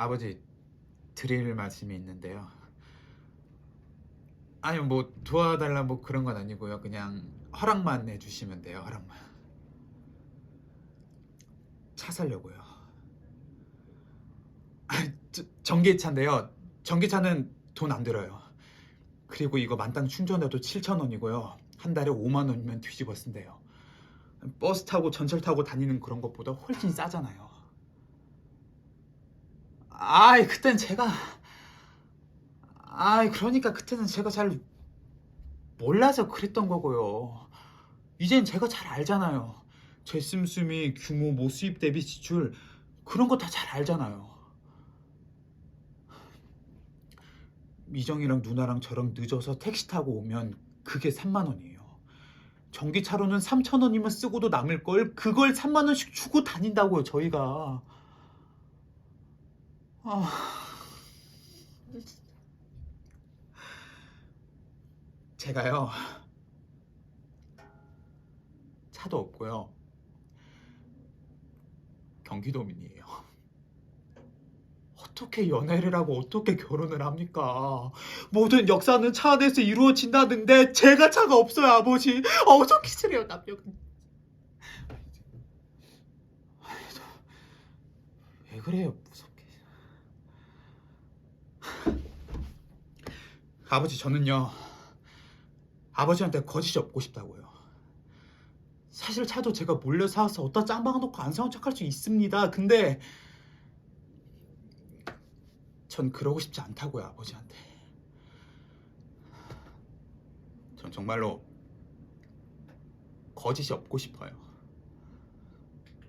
아버지 드릴 말씀이 있는데요. 아니 뭐 도와달라 뭐 그런 건 아니고요. 그냥 허락만 해주시면 돼요. 허락만. 차 살려고요. 전기차인데요. 전기차는 돈 안 들어요. 그리고 이거 만땅 충전해도 7천 원이고요. 한 달에 5만 원이면 뒤집어 쓴대요. 버스 타고 전철 타고 다니는 그런 것보다 훨씬 싸잖아요. 아이 그땐 제가 아이 그러니까 그때는 제가 잘 몰라서 그랬던 거고요. 이젠 제가 잘 알잖아요. 제 씀씀이 규모, 뭐 수입 대비 지출 그런 거 다 잘 알잖아요. 미정이랑 누나랑 저랑 늦어서 택시 타고 오면 그게 3만 원이에요. 전기차로는 3천 원이면 쓰고도 남을 걸 그걸 3만 원씩 주고 다닌다고요, 저희가. 아. 제가요. 차도 없고요. 경기도민이에요. 어떻게 연애를 하고 어떻게 결혼을 합니까? 모든 역사는 차 안에서 이루어진다는데 제가 차가 없어요, 아버지. 어저 기술이에요, 남편. 왜 그래요, 무섭게. 아버지 저는요. 아버지한테 거짓이 없고 싶다고요. 사실 차도 제가 몰래 사와서 어디다 짱박 놓고 안 사온 척할 수 있습니다. 근데 전 그러고 싶지 않다고요, 아버지한테. 전 정말로 거짓이 없고 싶어요.